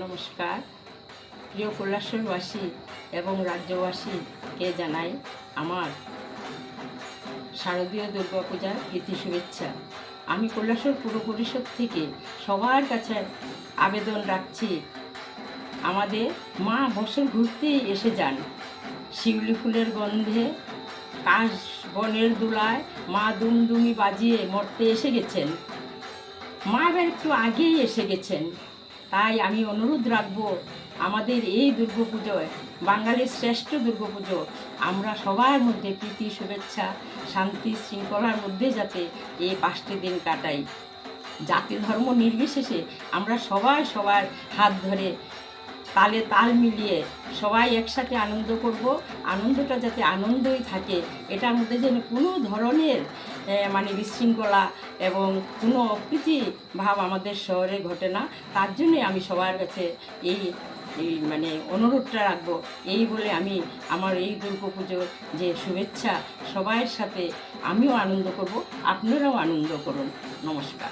নমস্কার। প্রিয় কৈলাসবাসী এবং রাজ্যবাসীকে জানাই আমার শারদীয় দুর্গাপূজার প্রীতি শুভেচ্ছা। আমি কৈলাসর পুর পরিষদ থেকে সবার কাছে আবেদন রাখছি, আমাদের মা বছর ঘুরতেই এসে যান। শিউলি ফুলের গন্ধে কাশ বনের দুলায় মা দুমদুমি বাজিয়ে মরতে এসে গেছেন। মা এবার একটু আগেই এসে গেছেন। তাই আমি অনুরোধ রাখব আমাদের এই দুর্গাপুজোয়, বাঙালির শ্রেষ্ঠ দুর্গাপুজো, আমরা সবার মধ্যে প্রীতি, শুভেচ্ছা, শান্তি, শৃঙ্খলার মধ্যে যাতে এই পাঁচটি দিন কাটাই। জাতি ধর্ম নির্বিশেষে আমরা সবাই সবার হাত ধরে তালে তাল মিলিয়ে সবাই একসাথে আনন্দ করব। আনন্দটা যাতে আনন্দই থাকে, এটার মধ্যে যেন কোনো ধরনের মানে বিশৃঙ্খলা এবং কোনো অপ্রীতি ভাব আমাদের শহরে ঘটে না। তার জন্যে আমি সবার কাছে এই এই মানে অনুরোধটা রাখব। এই বলে আমি আমার এই দুর্গা পুজোর যে শুভেচ্ছা সবাইয়ের সাথে আমিও আনন্দ করব। আপনারাও আনন্দ করুন। নমস্কার।